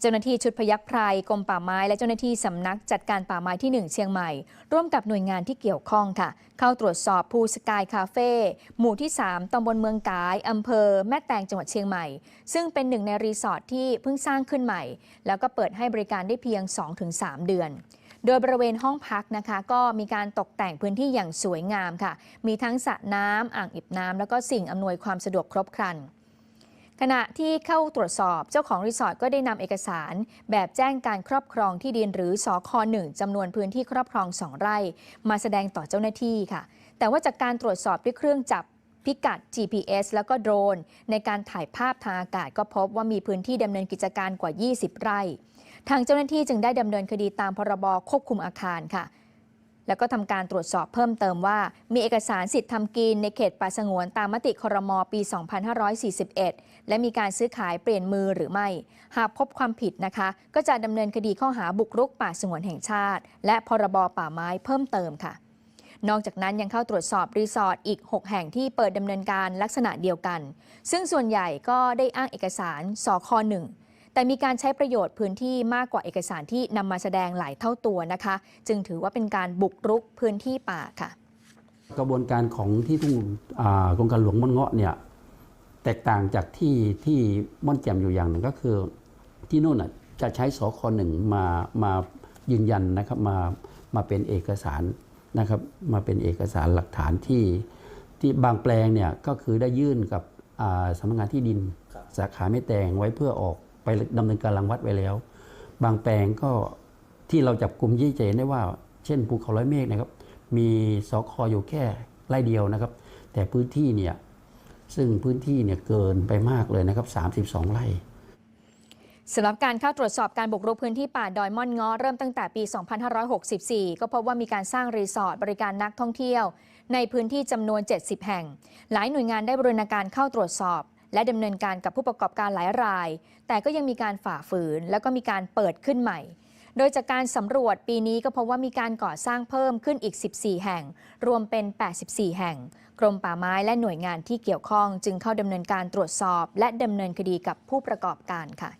เจ้าหน้าที่ชุดพยัคฆ์ไพรกรมป่าไม้และเจ้าหน้าที่สำนักจัดการป่าไม้ที่ 1 เชียงใหม่ ร่วมกับหน่วยงานที่เกี่ยวข้องค่ะ เข้าตรวจสอบภูสกายคาเฟ่หมู่ที่ 3 ตำบลเมืองกายอำเภอ แม่แตงจังหวัดเชียงใหม่ ซึ่งเป็นหนึ่งในรีสอร์ทที่เพิ่งสร้างขึ้นใหม่ แล้วก็เปิดให้บริการได้เพียง 2-3 เดือนโดยบริเวณห้องพักนะคะ ก็มีการตกแต่งพื้นที่อย่างสวยงามค่ะ มีทั้งสระน้ำอ่างอิบน้ำแล้วก็สิ่งอำนวยความสะดวกครบครัน ขณะที่เข้าตรวจสอบเจ้าของรีสอร์ทก็ได้นำเอกสาร แบบแจ้งการครอบครองที่ดินหรือสอคหนึ่งจำนวนพื้นที่ครอบครอง2ไร่ มาแสดงต่อเจ้าหน้าที่ค่ะ แต่ว่าจากการตรวจสอบด้วยเครื่องจับพิกัด GPS แล้วก็โดรน ในการถ่ายภาพทางอากาศก็พบว่ามีพื้นที่ดำเนินกิจการกว่า 20 ไร่ ทางเจ้าหน้าที่จึงได้ดำเนินคดีตามพรบควบคุมอาคารค่ะ แล้วก็ทำการตรวจสอบเพิ่มเติมว่า มีเอกสารสิทธิ์ทำกินในเขตป่าสงวนตามมติครมปี 2541 และมีการซื้อขายเปลี่ยนมือหรือไม่ หากพบความผิดนะคะ ก็จะดำเนินคดีข้อหาบุกรุกป่าสงวนแห่งชาติ และพรบป่าไม้เพิ่มเติมค่ะ นอกจากนั้นยังเข้าตรวจสอบรีสอร์ทอีก 6 แห่งที่เปิดดำเนินการลักษณะเดียวกัน ซึ่งส่วนใหญ่ก็ได้อ้างเอกสารสคหนึ่ง แต่มีการใช้ประโยชน์พื้นที่มากกว่าเอกสารที่นำมาแสดงหลายเท่าตัวนะคะ จึงถือว่าเป็นการบุกรุกพื้นที่ป่าค่ะ กระบวนการของที่ทุ่งอ่าโครงการหลวงม่อนเงาะเนี่ยแตกต่างจากที่ที่ม่อนแจ่มอยู่อย่างหนึ่งก็คือ ที่นู่นน่ะจะใช้สคหนึ่งมามายืนยันนะครับมามาเป็นเอกสารนะครับมาเป็นเอกสารหลักฐานที่ที่บางแปลงเนี่ยก็คือได้ยื่นกับอ่าสำนักงานที่ดิน สาขาแม่แตงไว้เพื่อออก ไปดำเนินการรังวัดไว้แล้ว บางแปลงก็ที่เราจับกลุ่มยี่เจนได้ว่า เช่นภูเขาร้อยเมฆนะครับ มีสคอยู่แค่ไร่เดียวนะครับ แต่พื้นที่เนี่ยซึ่งพื้นที่เนี่ยเกินไปมากเลยนะครับ 32 ไร่สำหรับการเข้าตรวจสอบการบุกรุกพื้นที่ป่าดอยม่อนง้อเริ่มตั้งแต่ปี 2564 ก็พบว่ามีการสร้างรีสอร์ทบริการนักท่องเที่ยว ในพื้นที่จำนวน 70 แห่ง หลายหน่วยงานได้บรูรณาการเข้าตรวจสอบ และดำเนินการกับผู้ประกอบการหลายราย แต่ก็ยังมีการฝ่าฝืน แล้วก็มีการเปิดขึ้นใหม่ โดยจากการสำรวจปีนี้ก็พบว่ามีการก่อสร้างเพิ่มขึ้นอีก 14 แห่ง รวมเป็น 84 แห่ง กรมป่าไม้และหน่วยงานที่เกี่ยวข้อง จึงเข้าดำเนินการตรวจสอบ และดำเนินคดีกับผู้ประกอบการค่ะ